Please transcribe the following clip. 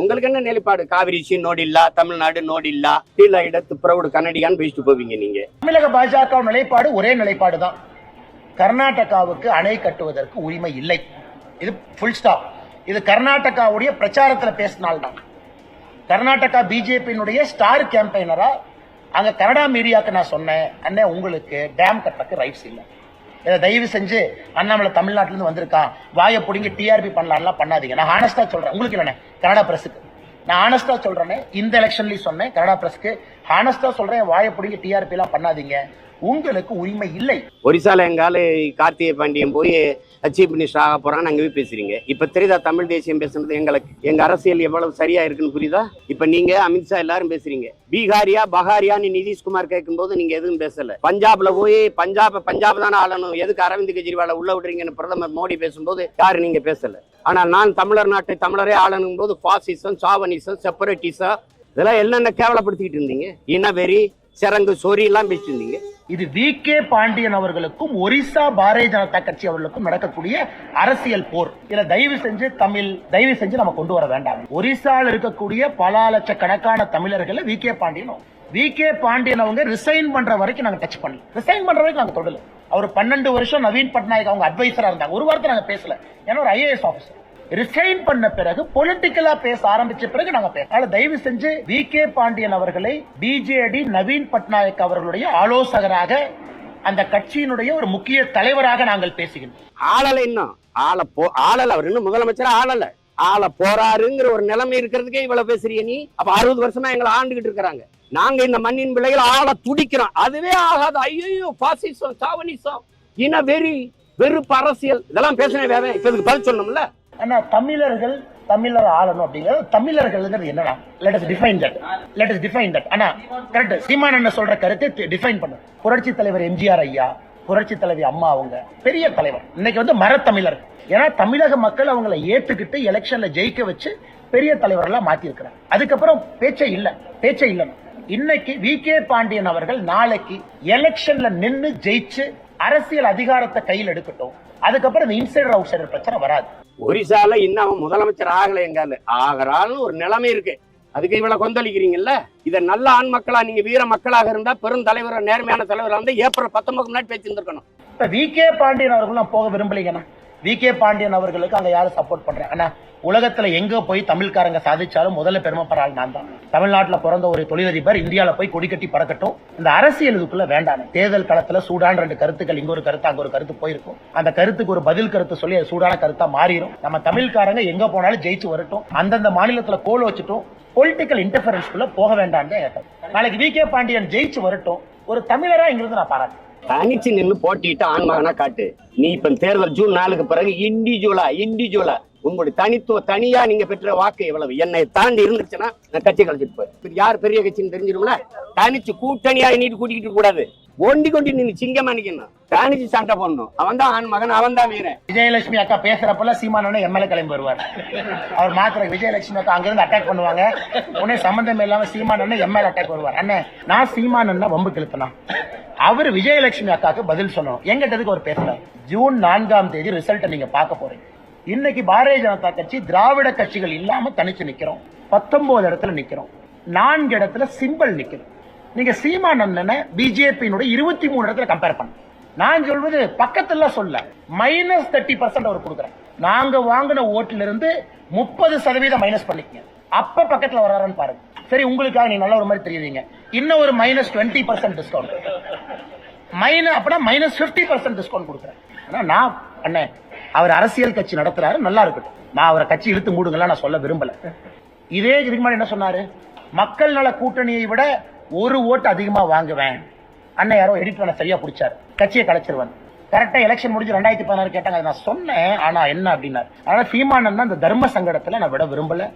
உங்களுக்கு என்ன நிலைப்பாடு? காவிரி சி நோடில்லா தமிழ்நாடு நோடில்லா கீழ இடத்து பிரவுடு கன்னடியான்னு பேசிட்டு போவீங்க நீங்க. தமிழக பாஜக நிலைப்பாடு ஒரே நிலைப்பாடு தான் கர்நாடகாவுக்கு அணை கட்டுவதற்கு உரிமை இல்லை. இது ஃபுல் ஸ்டாப் இது கர்நாடகாவுடைய பிரச்சாரத்துல பேசினால்தான். கர்நாடகா பிஜேபியினுடைய ஸ்டார் கேம்பெயினரா அங்க கனடா மீடியாவுக்கு நான் சொன்னேன் அண்ணே உங்களுக்கு டேம் கட்டக்கு ரைட்ஸ் இல்லை. இதை தயவு செஞ்சு அண்ணாமலை தமிழ்நாட்டிலேருந்து வந்திருக்கான் வாயை பிடிங்கி டிஆர்பி பண்ணலாம்லாம் பண்ணாதீங்க. நான் ஹானஸ்டா சொல்கிறேன் உங்களுக்கு இல்லைண்ணே கனடா பிரஸுக்கு நான் ஹானஸ்டா சொல்றேனே இந்த எலெக்ஷன்லேயும் சொன்னேன். கனடா பிரஸ்க்கு ஹானஸ்டா சொல்கிறேன் வாயை பிடிங்கி டிஆர்பிலாம் பண்ணாதீங்க. உங்களுக்கு உரிமை இல்லை. ஒரிசால எங்கால கார்த்திகை பாண்டியன் போய் சீஃப் மினிஸ்டர் ஆக போறான்னு அங்கே போய் பேசுறீங்க. இப்ப தெரியுதா தமிழ் தேசியம் பேசுனது எங்களுக்கு? எங்க அரசியல் எவ்வளவு சரியா இருக்குன்னு புரியுதா? இப்ப நீங்க அமித்ஷா எல்லாரும் பேசுறீங்க. பீகாரியா பகாரியான்னு நிதிஷ்குமார் கேட்கும்போது நீங்க எதுவும் பேசல. பஞ்சாப்ல போய் பஞ்சாப் பஞ்சாப் தானே ஆளணும். எதுக்கு அரவிந்த் கெஜ்ரிவால உள்ள விடுறீங்கன்னு பிரதமர் மோடி பேசும்போது யாரு நீங்க பேசல. ஆனால் நான் தமிழர் நாட்டை தமிழரே ஆளணும் போது பாசிசம் சாவனிசம் செப்பரேட்டிசம் இதெல்லாம் என்னென்ன கேவலப்படுத்திக்கிட்டு இருந்தீங்க? இனவெறி சிறங்கு சொறி எல்லாம் பேசிட்டு இருந்தீங்க. இது வி கே பாண்டியன் அவர்களுக்கும் ஒரிசா பாரதிய ஜனதா கட்சி அவர்களுக்கும் நடக்கக்கூடிய அரசியல் போர். இதை தயவு செஞ்சு தமிழ் தயவு செஞ்சு நம்ம கொண்டு வர வேண்டாம். ஒரிசால இருக்கக்கூடிய பல லட்சக்கணக்கான தமிழர்கள் V K Pandian V K Pandian அவங்க ரிசைன் பண்ற வரைக்கும் நாங்க டச் பண்ணல. ரிசைன் பண்ற வரைக்கும் நாங்க தொடல. அவர் பன்னெண்டு வருஷம் நவீன் பட்நாயக் அவங்க அட்வைசரா இருந்தாங்க. ஒரு வாரத்தை நாங்க பேசல. ஏன்னா ஒரு ஐஏஎஸ் ஆஃபீஸர் ரிசைன் பண்ண பிறகு பொலிட்டிக்கலா பேச ஆரம்பிச்ச பிறகு நாங்க பேச தயவு செஞ்சு வி கே பாண்டியன் அவர்களை பிஜேடி நவீன் பட்நாயக் அவர்களுடைய ஆலோசகராக அந்த கட்சியினுடைய ஒரு முக்கிய தலைவராக நாங்கள் பேசுகின்றோம். ஆளல இன்னும் ஆள போ ஆளல. அவர் இன்னும் முதலமைச்சர் ஆளல. ஆள போறாருங்கிற ஒரு நிலைமை இருக்கிறதுக்கே இவ்வளவு பேசுறீங்க நீ? அப்ப அறுபது வருஷமா எங்களை ஆண்டுகிட்டு இருக்கிறாங்க. நாங்க இந்த மண்ணின் பிள்ளைகள் ஆள துடிக்கிறோம். அதுவே ஆகாது. ஐயோ பாசிசம் சாவனிசம் இன வெறி வெறுப்பு அரசியல். இதெல்லாம் பேசினே வேற இப்ப இதுக்கு பதில் சொல்லணும்ல? ஆனா தமிழர்கள் தமிழர் ஆளணும் அப்படிங்கிறது தமிழர்கள்ங்கிறது என்னடா let us define that let us define that ஆனா கரெக்ட் சீமான் என்ன சொல்ற கருத்தை டிஃபைன் பண்ணு. புரட்சி தலைவர் எம்ஜிஆர் ஐயா புரட்சி தலைவி அம்மா அவங்க பெரிய தலைவர். இன்னைக்கு வந்து மரத்தமிழர். ஏன்னா தமிழக மக்கள் அவங்கள ஏத்துக்கிட்டு எலெக்ஷன்ல ஜெயிக்க வச்சு பெரிய தலைவர்களா மாத்தி அதுக்கப்புறம் பேச்சே இல்ல. பேச்சே இல்லை இன்னைக்கு வி. கே. பாண்டியன் அவர்கள் நாளைக்கு எலெக்ஷன்ல நின்று ஜெயிச்சு அரசியல் அதிகாரத்தை கையில் எடுக்கட்டும். அதுக்கப்புறம் இந்த இன்சைடர் அவுட் சைடர் பிரச்சனை வராது. ஒரிசால இன்னும் அவன் முதலமைச்சர் ஆகல எங்கால ஆகிறான்னு ஒரு நிலைமை இருக்கு. அதுக்கு இவ்வளவு கொந்தளிக்கிறீங்கல்ல? இத நல்ல ஆண் மக்களா நீங்க வீர மக்களாக இருந்தா பெரும் தலைவர் நேர்மையான தலைவரா இருந்தா ஏப்ரல் பத்தொன்பது முன்னாடி பேசியிருந்திருக்கணும். இப்ப வி கே பாண்டியன் அவர்கள் நான் போக விரும்பலைங்கண்ணா. வி. கே. பாண்டியன் அவர்களுக்கு அங்க யாரும் சப்போர்ட் பண்றேன் ஆனா உலகத்துல எங்க போய் தமிழ்காரங்க சாதிச்சாலும் முதல்ல பெருமைப்படுற ஆள் நான் தான். தமிழ்நாட்டில் பிறந்த ஒரு தொழிலதிபர் இந்தியாவில் போய் கொடி கட்டி பறக்கட்டும். இந்த அரசியல் இதுக்குள்ள வேண்டாம். தேர்தல் களத்துல சூடான ரெண்டு கருத்துக்கள் இங்க ஒரு கருத்து அங்க ஒரு கருத்து போயிருக்கும். அந்த கருத்துக்கு ஒரு பதில் கருத்து சொல்லி அது சூடான கருத்தா மாறிடும் நம்ம தமிழ்காரங்க எங்க போனாலும் ஜெயிச்சு வரட்டும். அந்தந்த மாநிலத்துல கோல் வச்சுட்டும். பொலிட்டிக்கல் இன்டர்பரன்ஸ்குள்ள போக வேண்டாம் நாளைக்கு வி. கே. பாண்டியன் ஜெயிச்சு வரட்டும். ஒரு தமிழரா இங்கிருந்து நான் பாராட்டேன் தனிச்சு நின்னு போட்டிட்டு ஆண்மகனா காட்டு. நீ இப்ப தேர்தல் ஜூன் நாலுக்கு பிறகு இண்டிவிஜுவலா இண்டிவிஜுவலா உங்களுடைய தனித்துவ தனியா நீங்க பெற்ற வாக்கு எவ்வளவு? என்னை தாண்டி இருந்துச்சுன்னா நான் கட்சி கழிச்சிட்டு போய் யார் பெரிய கட்சின்னு தெரிஞ்சிடும்ல? தனிச்சு கூட்டணியா நீட்டு கூட்டிக்கிட்டு கூடாது ஒண்டி கொண்டி நீ சிங்கமா நிக்கணும் தனிச்சு சண்டை போடணும். அவன் தான் ஆண் மகன் அவன் தான் வீரன். விஜயலட்சுமி அக்கா பேசுறப்பல சீமானோட எம்எல்ஏ கிளம்பி வருவார். அவர் மாத்திர விஜயலட்சுமி அக்கா அங்கிருந்து அட்டாக் பண்ணுவாங்க. உடனே சம்பந்தம் இல்லாம சீமானோட எம்எல்ஏ அட்டாக் வருவார். அண்ணன் நான் சீமானன் வம்பு கிழப்பினா அவர் விஜயலட்சுமி அக்காவுக்கு பதில் சொல்லணும் எங்கிட்டதுக்கு அவர் பேசுறாரு. ஜூன் நான்காம் தேதி ரிசல்ட்டை நீங்க பார்க்க போறீங்க. இன்னைக்கு பாரதிய ஜனதா கட்சி திராவிட கட்சிகள் இல்லாம தனிச்சு நிக்கிறோம். பத்தொன்பது இடத்துல நிக்கிறோம். நான்கு இடத்துல சிம்பிள் நிக்கிறோம் நீங்க சீமான் அண்ணனை பிஜேபியினுடைய இருபத்தி மூணு இடத்துல கம்பேர் பண்ண. நான் சொல்வது பக்கத்துல சொல்ல. மைனஸ் தேர்ட்டி பர்சன்ட் அவர் கொடுக்குறேன் நாங்க வாங்கின ஓட்டுல இருந்து முப்பது சதவீதம் மைனஸ் பண்ணிக்கங்க. அப்ப பக்கத்துல வர்றாருன்னு பாருங்க. சரி உங்களுக்காக நீங்க நல்ல ஒரு மாதிரி தெரியுதுங்க இன்னும் ஒரு minus twenty percent discount minus அப்படின்னா மைனஸ் பிப்டி பர்சன்ட் டிஸ்கவுண்ட் கொடுக்குறேன். ஆனா நான் அண்ணன் அவர் அரசியல் கட்சி நடத்துறாரு நல்லா இருக்கட்டும். நான் அவரை கட்சி இழுத்து மூடுங்களா நான் சொல்ல விரும்பல. இதே இதுக்கு முன்னாடி என்ன சொன்னாரு? மக்கள் நல கூட்டணியை விட ஒரு ஓட்டு அதிகமா வாங்குவேன். அண்ணன் யாரோ எடிட் பண்ண சரியா பிடிச்சாரு. கட்சியை கலைச்சிருவேன். கரெக்டா எலெக்ஷன் முடிஞ்சு ரெண்டாயிரத்தி பதினாறு கேட்டாங்க. அதை நான் சொன்னேன் ஆனா என்ன அப்படின்னாரு. அதனால சீமானன் அந்த தர்ம சங்கடத்துல நான் விட விரும்பல.